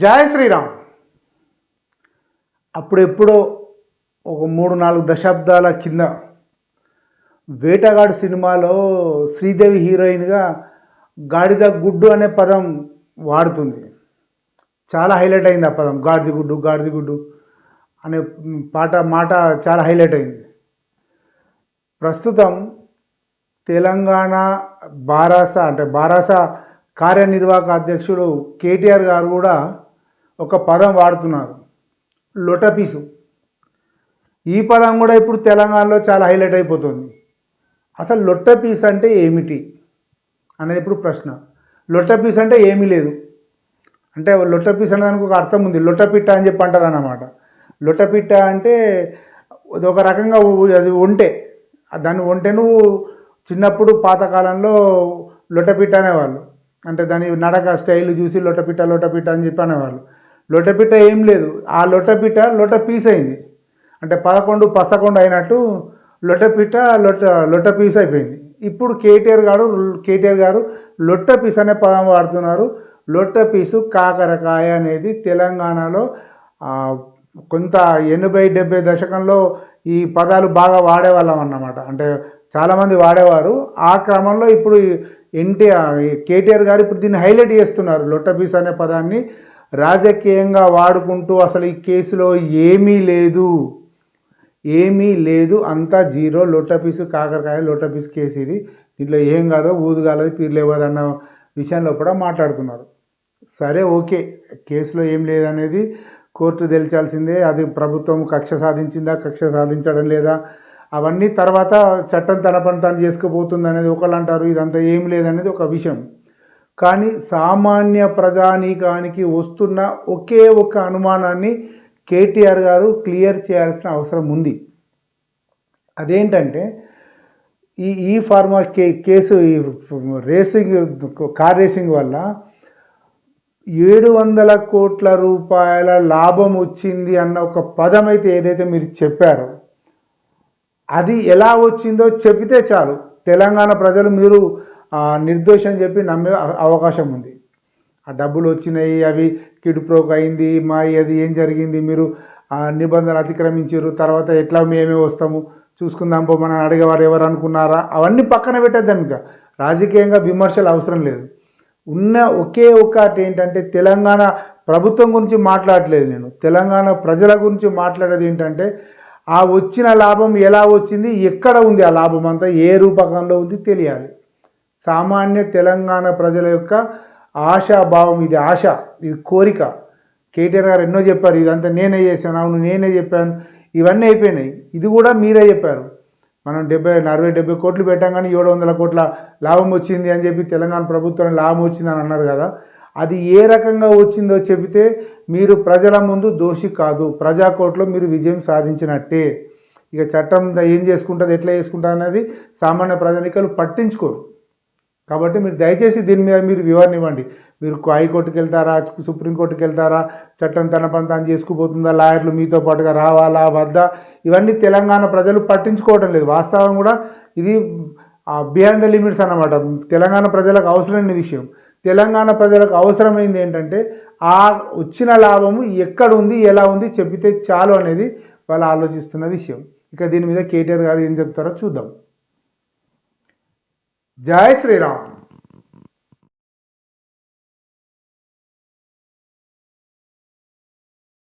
జయ శ్రీరామ్. అప్పుడెప్పుడో ఒక మూడు నాలుగు దశాబ్దాల కింద వేటగాడు సినిమాలో శ్రీదేవి హీరోయిన్గా గాడిద గుడ్డు అనే పదం వాడుతుంది. చాలా హైలైట్ అయింది ఆ పదం. గాడిది గుడ్డు గాడిది గుడ్డు అనే పాట మాట చాలా హైలైట్ అయింది. ప్రస్తుతం తెలంగాణ బారాస అంటే బారాస కార్యనిర్వాహక అధ్యక్షుడు కేటీఆర్ గారు కూడా ఒక పదం వాడుతున్నారు. లొటపీసు ఈ పదం కూడా ఇప్పుడు తెలంగాణలో చాలా హైలైట్ అయిపోతుంది. అసలు లొట్టపీస్ అంటే ఏమిటి? అనేది ఇప్పుడు ప్రశ్న. లొట్టపీస్ అంటే ఏమీ లేదు. అంటే లొట్టపీస్ అనే దానికి ఒక అర్థం ఉంది. లొట్టపిట్ట అని చెప్పి అంటారు అన్నమాట. లొట్టపిట్ట అంటే అది ఒక రకంగా అది ఒంటె. దాన్ని ఒంటె నువ్వు చిన్నప్పుడు పాతకాలంలో లొట్టపిట్ట అనేవాళ్ళు. అంటే దాని నడక స్టైల్ చూసి లొట్టపిట్ట లొట్టపిట్ట అని చెప్పి అనేవాళ్ళు. లొటపిట ఏం లేదు. ఆ లొటపిట లొట పీస్ అయింది. అంటే పదకొండు పసకొండు అయినట్టు లొటపిట లొట లొట పీస్ అయిపోయింది. ఇప్పుడు కేటీఆర్ గారు కేటీఆర్ గారు లొట్ట పీస్ అనే పదం వాడుతున్నారు. లొట్ట పీసు కాకరకాయ అనేది తెలంగాణలో కొంత ఎనభై డెబ్బై దశకంలో ఈ పదాలు బాగా వాడేవాళ్ళం అన్నమాట. అంటే చాలామంది వాడేవారు. ఆ క్రమంలో ఇప్పుడు ఎన్టీఆర్ కేటీఆర్ గారు ఇప్పుడు దీన్ని హైలైట్ చేస్తున్నారు. లొట్ట పీస్ అనే పదాన్ని రాజకీయంగా వాడుకుంటూ అసలు ఈ కేసులో ఏమీ లేదు. ఏమీ లేదు. అంతా జీరో లొట్టపీసు కాకరకాయ లొట్టపీసు కేసు ఇది. దీంట్లో ఏం కాదో ఊదు కాలేదు పీర్లేవదన్న విషయంలో కూడా మాట్లాడుతున్నారు సరే ఓకే. కేసులో ఏం లేదనేది కోర్టు తెలిచాల్సిందే. అది ప్రభుత్వం కక్ష సాధించిందా కక్ష సాధించడం లేదా? అవన్నీ తర్వాత చట్టం తన పని తను చేసుకుపోతుంది అనేది ఒకళ్ళు అంటారు. ఇదంతా ఏం లేదనేది ఒక విషయం. కానీ సామాన్య ప్రజానీకానికి వస్తున్న ఒకే ఒక అనుమానాన్ని కేటీఆర్ గారు క్లియర్ చేయాల్సిన అవసరం ఉంది. అదేంటంటే ఈ ఈ ఫార్మా కే కేసు ఈ రేసింగ్ కార్ రేసింగ్ వల్ల ఏడు వందల కోట్ల రూపాయల లాభం వచ్చింది అన్న ఒక పదం అయితే ఏదైతే మీరు చెప్పారో అది ఎలా వచ్చిందో చెబితే చాలు. తెలంగాణ ప్రజలు మీరు నిర్దోషం చెప్పి నమ్మే అవకాశం ఉంది. ఆ డబ్బులు వచ్చినాయి అవి కిడుప్రోక్ అయింది మా అది ఏం జరిగింది మీరు ఆ నిబంధనలు అతిక్రమించారు తర్వాత ఎట్లా మేమే వస్తాము చూసుకుందాం పో మనం అడిగేవారు ఎవరు అనుకున్నారా? అవన్నీ పక్కన పెట్టేద్దాం ఇంకా. రాజకీయంగా విమర్శలు అవసరం లేదు. ఉన్న ఒకే ఒక్కటి ఏంటంటే తెలంగాణ ప్రభుత్వం గురించి మాట్లాడలేదు నేను. తెలంగాణ ప్రజల గురించి మాట్లాడేది ఏంటంటే ఆ వచ్చిన లాభం ఎలా వచ్చింది ఎక్కడ ఉంది ఆ లాభం అంతా ఏ రూపకంలో ఉంది తెలియాలి. సామాన్య తెలంగాణ ప్రజల యొక్క ఆశాభావం ఇది ఆశ ఇది కోరిక. కేటీఆర్ గారు ఎన్నో చెప్పారు ఇదంతా నేనే చేశాను అవును నేనే చెప్పాను. ఇవన్నీ అయిపోయినాయి. ఇది కూడా మీరే చెప్పారు. మనం డెబ్బై అరవై డెబ్బై కోట్లు పెట్టాం కానీ ఏడు వందల కోట్ల లాభం వచ్చింది అని చెప్పి తెలంగాణ ప్రభుత్వం లాభం వచ్చింది అని అన్నారు కదా. అది ఏ రకంగా వచ్చిందో చెబితే మీరు ప్రజల ముందు దోషి కాదు. ప్రజా కోర్టులో మీరు విజయం సాధించినట్టే. ఇక చట్టం ఏం చేసుకుంటుంది ఎట్లా చేసుకుంటుంది అనేది సామాన్య ప్రజానికలు పట్టించుకోరు. కాబట్టి మీరు దయచేసి దీని మీద మీరు వివరణ ఇవ్వండి మీరు హైకోర్టుకి వెళ్తారా సుప్రీంకోర్టుకి వెళ్తారా చట్టం తన పని చేసుకుపోతుందా లాయర్లు మీతో పాటుగా రావాలా వద్దా? ఇవన్నీ తెలంగాణ ప్రజలు పట్టించుకోవటం లేదు. వాస్తవం కూడా ఇది బియాండ్ ద లిమిట్స్ అన్నమాట. తెలంగాణ ప్రజలకు అవసరమైన విషయం. తెలంగాణ ప్రజలకు అవసరమైంది ఏంటంటే ఆ వచ్చిన లాభము ఎక్కడ ఉంది ఎలా ఉంది చెప్పితే చాలు అనేది వాళ్ళు ఆలోచిస్తున్న విషయం. ఇక దీని మీద కేటీఆర్ గారు ఏం చెప్తారో చూద్దాం. జై శ్రీరామ్.